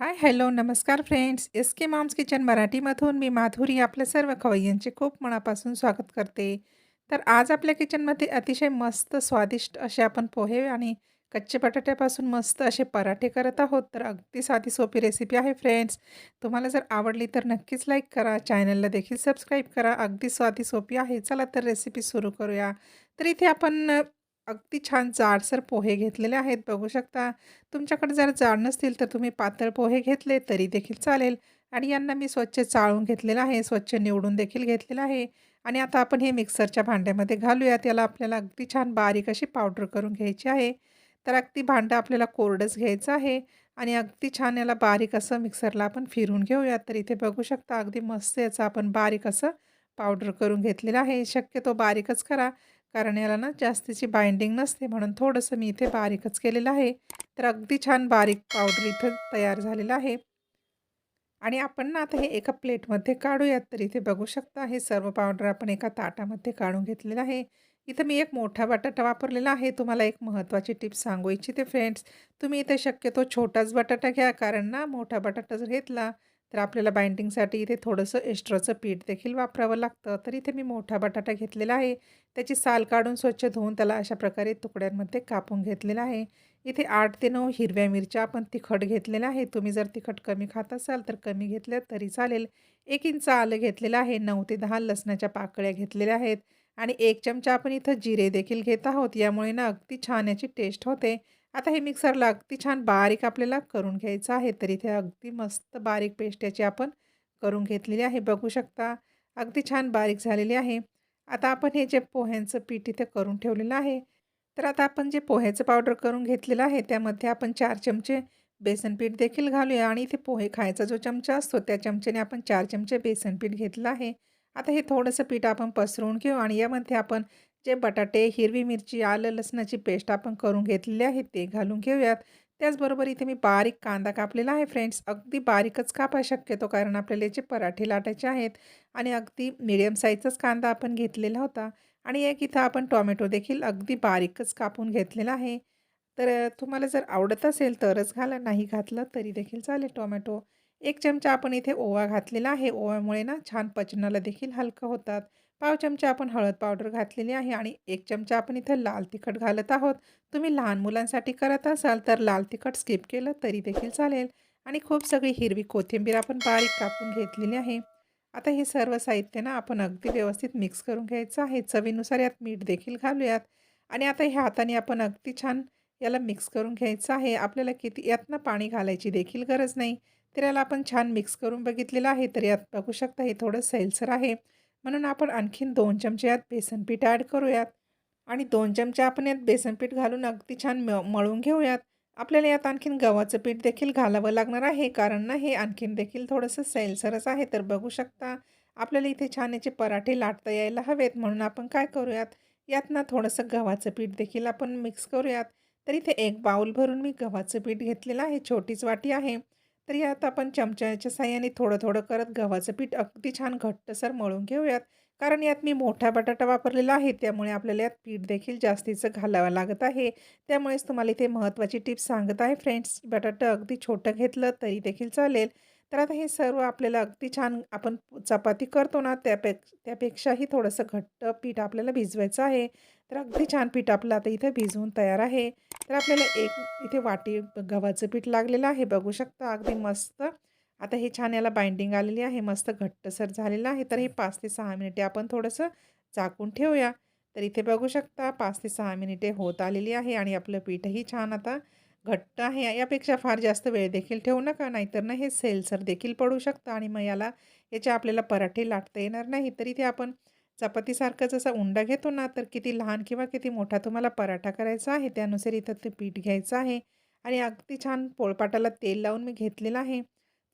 हाय, hello, नमस्कार friends. S K mom's kitchen मराठीमधून मी माधुरी आपल्या सर्व खवय्यांचे खूप मनापासून स्वागत करते. तर आज आपल्या किचनमध्ये अतिशय मस्त स्वादिष्ट असे आपण पोहे आणि कच्चे बटाट्यापासून मस्त असे पराठे करत आहोत. तर अगदी साधी सोपी रेसिपी आहे फ्रेंड्स. तुम्हाला जर आवडली तर नक्कीच लाईक करा. चॅनलला देखील सबस्क्राईब करा. अगदी साधी सोपी आहे. चला तर रेसिपी सुरू करूया. तर इथे आपण अगदी छान जाडसर पोहे घेतलेले आहेत. बघू शकता. तुमच्याकडे जर जाड नसतील तर तुम्ही पातळ पोहे घेतले तरी देखील चालेल आणि यांना मी स्वच्छ चाळून घेतलेलं आहे, स्वच्छ निवडून देखील घेतलेलं आहे आणि आता आपण हे मिक्सरच्या भांड्यामध्ये घालूयात. याला आपल्याला अगदी छान बारीक अशी पावडर करून घ्यायची आहे. तर अगदी भांडं आपल्याला कोरडंच घ्यायचं आहे आणि अगदी छान याला बारीक असं मिक्सरला आपण फिरून घेऊयात. तर इथे बघू शकता अगदी मस्त याचं आपण बारीक असं पावडर करून घेतलेलं आहे. शक्यतो बारीकच करा कारण याला ना जास्तीची बाइंडिंग नसते म्हणून थोडंसं मी इथे बारीकच केलेलं आहे. तर अगदी छान बारीक पावडर इथं तयार झालेलं आहे. आणि आपण ना आता हे एका प्लेटमध्ये काढूयात. तर इथे बघू शकता हे सर्व पावडर आपण एका ताटामध्ये काढून घेतलेलं आहे. इथं मी एक मोठा बटाटा वापरलेला आहे. तुम्हाला एक महत्त्वाची टिप सांगू इच्छिते फ्रेंड्स. तुम्ही इथे शक्यतो छोटाच बटाटा घ्या कारण ना मोठा बटाटा जर घेतला तर आपल्याला बाइंडिंगसाठी इथे थोडंसं एक्स्ट्राचं पीठ देखील वापरावं लागतं. तर इथे मी मोठा बटाटा घेतलेला आहे. त्याची साल काढून स्वच्छ धुवून त्याला अशा प्रकारे तुकड्यांमध्ये कापून घेतलेला आहे. इथे आठ ते नऊ हिरव्या मिरच्या आपण तिखट घेतलेल्या आहे. तुम्ही जर तिखट कमी खात असाल तर कमी घेतल्या तरी चालेल. एक इंच आलं घेतलेलं आहे. नऊ ते दहा लसणाच्या पाकळ्या घेतलेल्या आहेत आणि एक चमचा आपण इथं जिरे देखील घेत आहोत. यामुळे ना अगदी छान याची टेस्ट होते. आता हे मिक्सरला अगदी छान बारीक आपल्याला करून घ्यायचं आहे. तर इथे अगदी मस्त बारीक पेस्ट याची आपण करून घेतलेली आहे. बघू शकता अगदी छान बारीक झालेली आहे. आता आपण हे जे पोह्यांचं पीठ इथे करून ठेवलेलं आहे. तर आता आपण जे पोह्याचं पावडर करून घेतलेलं आहे त्यामध्ये आपण चार चमचे बेसन पीठ देखील घालूया आणि इथे पोहे खायचा जो चमचा असतो त्या चमच्याने आपण चार चमचे बेसन पीठ घेतलं आहे. आता हे थोडंसं पीठ आपण पसरवून घेऊ आणि यामध्ये आपण जे बटाटे, हिरवी मिरची, आलं लसणाची पेस्ट आपण करून घेतलेली आहे ते घालून घेऊयात. त्याचबरोबर इथे मी बारीक कांदा कापलेला आहे फ्रेंड्स. अगदी बारीकच कापा शक्यतो कारण आपल्याला याचे पराठे लाटायचे आहेत आणि अगदी मिडियम साईजचाच कांदा आपण घेतलेला होता आणि एक इथं आपण टोमॅटो देखील अगदी बारीकच कापून घेतलेला आहे. तर तुम्हाला जर आवडत असेल तरच घाला, नाही घातलं तरी देखील चालेल टोमॅटो. एक चमचा आपण इथे ओवा घातलेला आहे. ओव्यामुळे ना छान पचनाला देखील हलकं होतात. पाव चमचा आपण हळद पावडर घातलेली आहे आणि एक चमचा आपण इथं लाल तिखट घालत आहोत. तुम्ही लहान मुलांसाठी करत असाल तर लाल तिखट स्किप केलं तरी देखील चालेल आणि खूप सगळी हिरवी कोथिंबीर आपण बारीक कापून घेतलेली आहे. आता हे सर्व साहित्य ना आपण अगदी व्यवस्थित मिक्स करून घ्यायचं आहे. चवीनुसार यात मीठ देखील घालूयात आणि आता ह्या हाताने आपण अगदी छान याला मिक्स करून घ्यायचं आहे. आपल्याला किती यातनं पाणी घालायची देखील गरज नाही. तर याला आपण छान मिक्स करून बघितलेलं आहे. तर यात बघू शकता हे थोडं सैलसर आहे. म्हणून आपण आणखीन दोन चमचे यात बेसनपीठ ॲड करूयात आणि दोन चमचे आपण यात बेसनपीठ घालून अगदी छान म मळून घेऊयात. आपल्याला यात आणखीन गव्हाचं पीठ देखील घालावं लागणार आहे कारण ना हे आणखीन देखील थोडंसं सैलसरच आहे. तर बघू शकता आपल्याला इथे छान याचे पराठे लाटता यायला हवेत म्हणून आपण काय करूयात, यात ना थोडंसं गव्हाचं पीठ देखील आपण मिक्स करूयात. तर इथे एक बाऊल भरून मी गव्हाचं पीठ घेतलेलं आहे. छोटीच वाटी आहे. तर यात आपण चमच्याच्या साहाय्याने थोडं-थोडं करत गव्हाचं पीठ अगदी छान घट्टसर मळून घेऊयात. कारण यात मी मोठा बटाटा वापरलेला आहे त्यामुळे आपल्याला यात पीठ देखील जास्तीचं घालावं लागत आहे. त्यामुळेच तुम्हाला इथे महत्त्वाची टिप्स सांगत आहे फ्रेंड्स. बटाटा अगदी छोटं घेतलं तरी देखील चालेल. तर आता हे सर्व आपल्याला अगदी छान आपण चपाती करतो ना त्यापेक्ष त्यापेक्षाही थोडंसं घट्ट पीठ आपल्याला भिजवायचं आहे. तर अगदी छान पीठ आपलं आता इथं भिजवून तयार आहे. तर आपल्याला एक इथे वाटी गव्हाचं पीठ लागलेलं आहे. बघू शकता अगदी मस्त. आता हे छान याला बाइंडिंग आलेली आहे. मस्त घट्टसर झालेलं आहे. तर हे पाच ते सहा मिनिटे आपण थोडंसं झाकून ठेवूया. तर इथे बघू शकता पाच ते सहा मिनिटे होत आलेली आहे आणि आपलं पीठही छान आता घट्ट आहे. यापेक्षा फार जास्त वेळ देखील ठेवू नका नाहीतर ना हे सेलसर देखील पडू शकतं आणि मग याला याचे आपल्याला पराठे लाटता येणार नाही. तर इथे आपण चपातीसारखा जसा उंडा घेतो ना तर किती लहान किंवा किती मोठा तुम्हाला पराठा करायचा आहे त्यानुसार इथं ते पीठ घ्यायचं आहे आणि अगदी छान पोळपाटाला तेल लावून मी घेतलेलं आहे.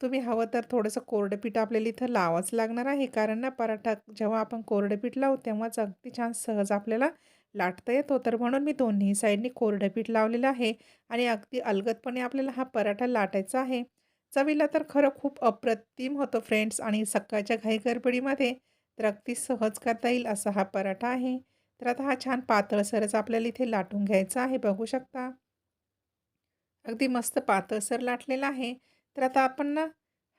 तुम्ही हवं तर थोडंसं कोरडं पीठ आपल्याला इथं लावाच लागणार आहे कारण ना पराठा जेव्हा आपण कोरडं पीठ लावू तेव्हाच अगदी छान सहज आपल्याला लाटता येतो. तर म्हणून मी दोन्ही साईडनी कोरडं पीठ लावलेलं आहे आणि अगदी अलगदपणे आपल्याला हा पराठा लाटायचा आहे. चवीला तर खरं खूप अप्रतिम होतं फ्रेंड्स आणि सकाळच्या घाई-गडबडीमध्ये तर अगदी सहज करता येईल असा हा पराठा आहे. तर आता हा छान पातळसरच आपल्याला इथे लाटून घ्यायचा आहे. बघू शकता. अगदी मस्त पातळसर लाटलेला आहे. तर आता आपण ना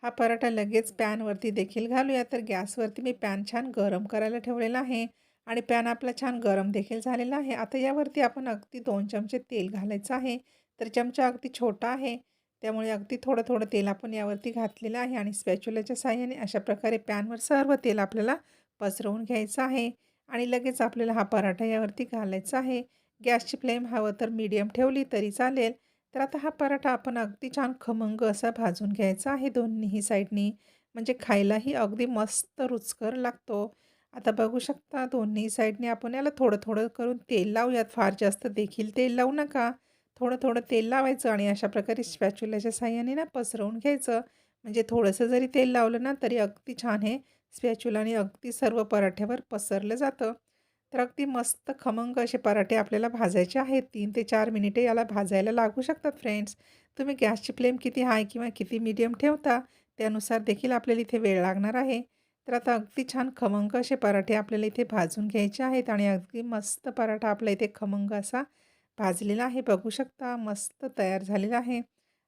हा पराठा लगेच पॅनवरती देखील घालूया. तर गॅसवरती मी पॅन छान गरम करायला ठेवलेला आहे आणि पॅन आपला छान गरम देखील झालेला आहे. आता यावरती आपण अगदी दोन चमचे तेल घालायचं आहे. तर चमचा अगदी छोटा आहे. त्यामुळे अगदी थोडं-थोडं तेल आपण यावरती घातलेलं आहे आणि स्पॅच्युलाच्या साह्याने अशा प्रकारे पॅनवर सर्व तेल आपल्याला पसरवून घ्यायचं आहे आणि लगेच आपल्याला हा पराठा यावरती घालायचा आहे. गॅसची फ्लेम हवं तर मीडियम ठेवली तरी चालेल. तर आता हा पराठा आपण अगदी छान खमंग असा भाजून घ्यायचा आहे दोन्हीही साईडनी. म्हणजे खायलाही अगदी मस्त रुचकर लागतो. आता बघू शकता दोन्ही साईडने आपण याला थोडं-थोडं करून तेल लावूयात. फार जास्त देखील तेल लावू नका. थोडं-थोडं तेल लावायचं आणि अशा प्रकारे स्पॅच्युलाच्या साह्याने ना पसरवून घ्यायचं. म्हणजे थोडंसं जरी तेल लावलं ना तरी अगदी छान हे स्पॅच्युलाने अगदी सर्व पराठ्यावर पसरलं जातं. तर अगदी मस्त खमंग असे पराठे आपल्याला भाजायचे आहेत. तीन ते चार मिनिटे याला भाजायला लागू शकतात फ्रेंड्स. तुम्ही गॅसची फ्लेम किती हाय किंवा किती मीडियम ठेवता त्यानुसार देखील आपल्याला इथे वेळ लागणार आहे. तर आता अगदी छान खमंग असे पराठे आपल्याला इथे भाजून घ्यायचे आहेत आणि अगदी मस्त पराठा आपला इथे खमंग असा भाजलेला आहे. बघू शकता मस्त तयार झालेला आहे.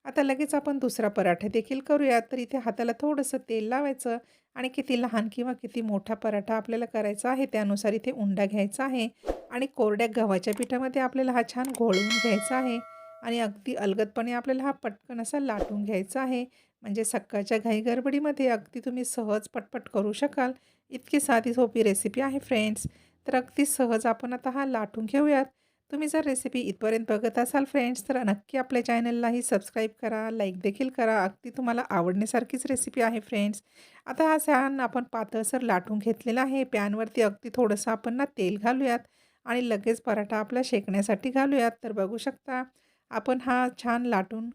आता लगेच आपण दुसरा पराठा देखील करूयात. तर इथे हाताला थोडंसं तेल लावायचं आणि किती लहान किंवा किती मोठा पराठा आपल्याला करायचा आहे त्यानुसार इथे उंडा घ्यायचा आहे आणि कोरड्या गव्हाच्या पिठामध्ये आपल्याला हा छान घोळवून घ्यायचा आहे आणि अगदी अलगदपणे आपल्याला हा पटकन असा लाटून घ्यायचा आहे. म्हणजे सकाळच्या घाई गडबडीमध्ये अगदी तुम्ही सहज पटपट करू शकाल. इतकी साधी सोपी रेसिपी आहे फ्रेंड्स. तर अगदी सहज आपण आता हा लाटून घेऊयात. तुम्ही जर रेसिपी इथपर्यंत बघत असाल फ्रेंड्स तर नक्की आपल्या चॅनललाही सबस्क्राईब करा, लाईक देखील करा. अगदी तुम्हाला आवडण्यासारखीच रेसिपी आहे फ्रेंड्स. आता हा छान आपण पातळसर लाटून घेतलेला आहे. पॅनवरती अगदी थोडंसं आपण ना तेल घालूयात आणि लगेच पराठा आपला शेकण्यासाठी घालूयात. तर बघू शकता आपण हा छान लाटून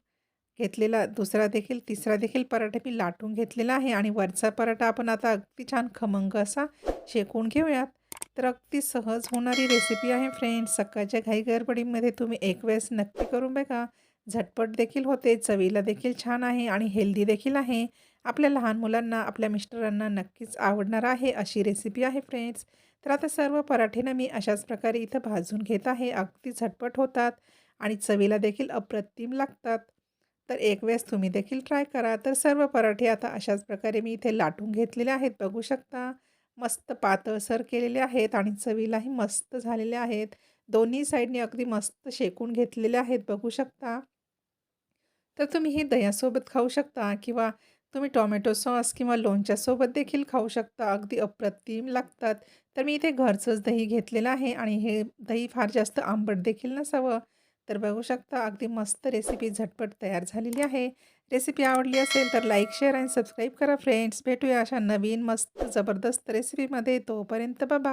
घेतलेला दुसरा देखील तिसरा देखील पराठा मी लाटून घेतलेला आहे आणि वरचा पराठा आपण आता अगदी छान खमंग असा शेकून घेऊयात. तर अगदी सहज होणारी रेसिपी आहे फ्रेंड्स. सकाळच्या घाई गडबडीमध्ये तुम्ही एक वेळेस नक्की करून बघा. झटपट देखील होते, चवीला देखील छान आहे आणि हेल्दी देखील आहे. आपल्या लहान मुलांना, आपल्या मिस्टरांना नक्कीच आवडणार आहे अशी रेसिपी आहे फ्रेंड्स. तर आता सर्व पराठेनं मी अशाच प्रकारे इथं भाजून घेत आहे. अगदी झटपट होतात आणि चवीला देखील अप्रतिम लागतात. तर एक वेळेस तुम्ही देखील ट्राय करा. तर सर्व पराठे आता अशाच प्रकारे मी इथे लाटून घेतलेले आहेत. बघू शकता मस्त पातळसर केलेले आहेत आणि चवीलाही मस्त झालेले आहेत. दोन्ही साईडने अगदी मस्त शेकून घेतलेले आहेत बघू शकता. तर तुम्ही हे दह्यासोबत खाऊ शकता किंवा तुम्ही टोमॅटो सॉस किंवा लोणच्यासोबत देखील खाऊ शकता. अगदी अप्रतिम लागतात. तर मी इथे घरचंच दही घेतलेलं आहे आणि हे दही फार जास्त आंबट देखील नसावं. तर बघू शकता अगदी मस्त रेसिपी झटपट तयार झालेली आहे. रेसिपी आवडली असेल तर लाईक, शेअर आणि सबस्क्राईब करा फ्रेंड्स. भेटूया अशा नवीन मस्त जबरदस्त रेसिपीमध्ये. तोपर्यंत बाबा